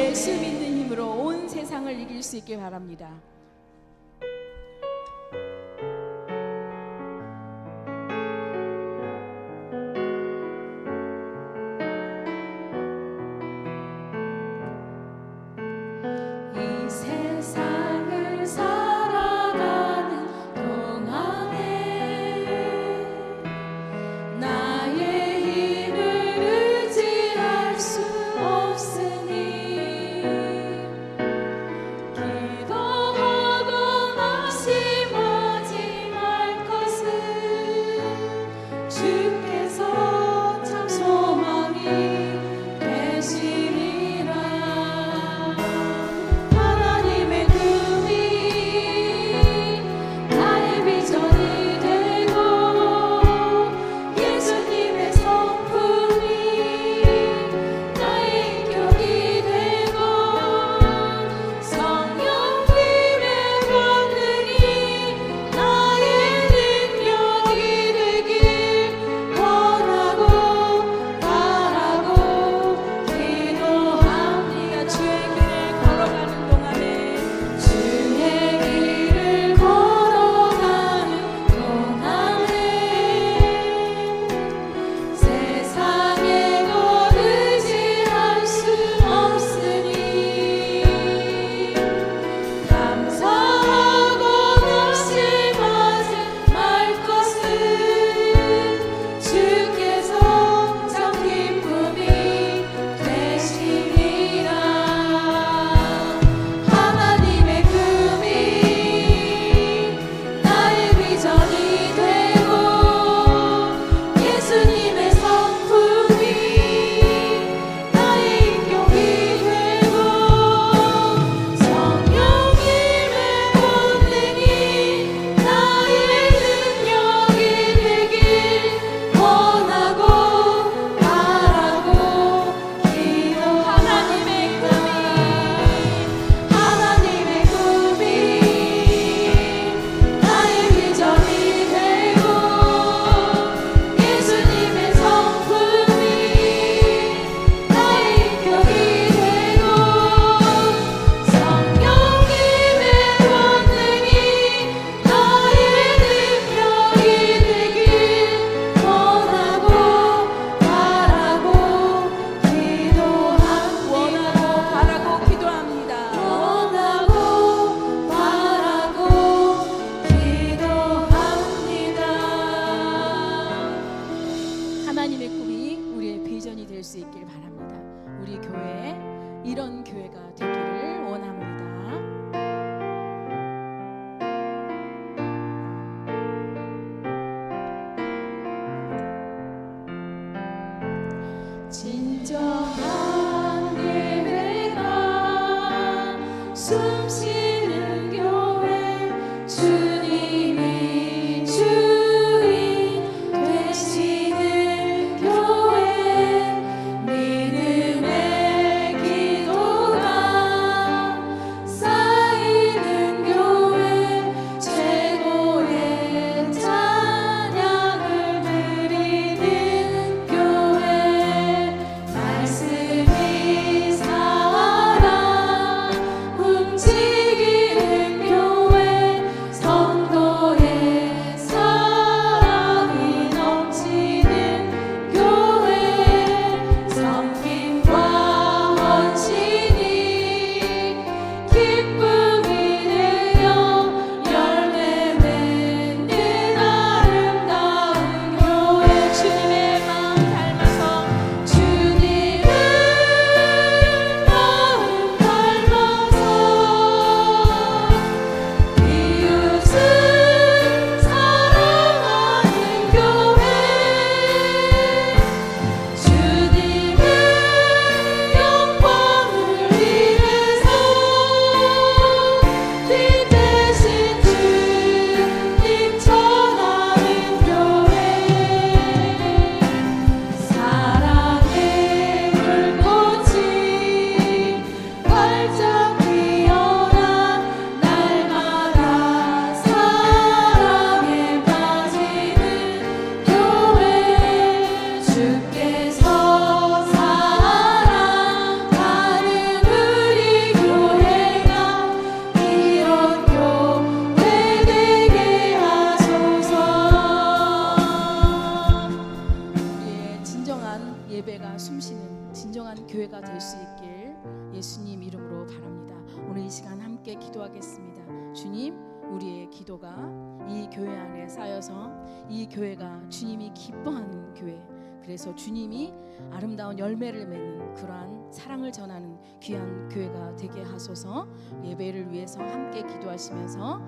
예수 믿는 힘으로 온 세상을 이길 수 있길 바랍니다. 우리 교회에 이런 교회가 되 그래서 주님이 아름다운 열매를 맺는 그러한 사랑을 전하는 귀한 교회가 되게 하소서. 예배를 위해서 함께 기도하시면서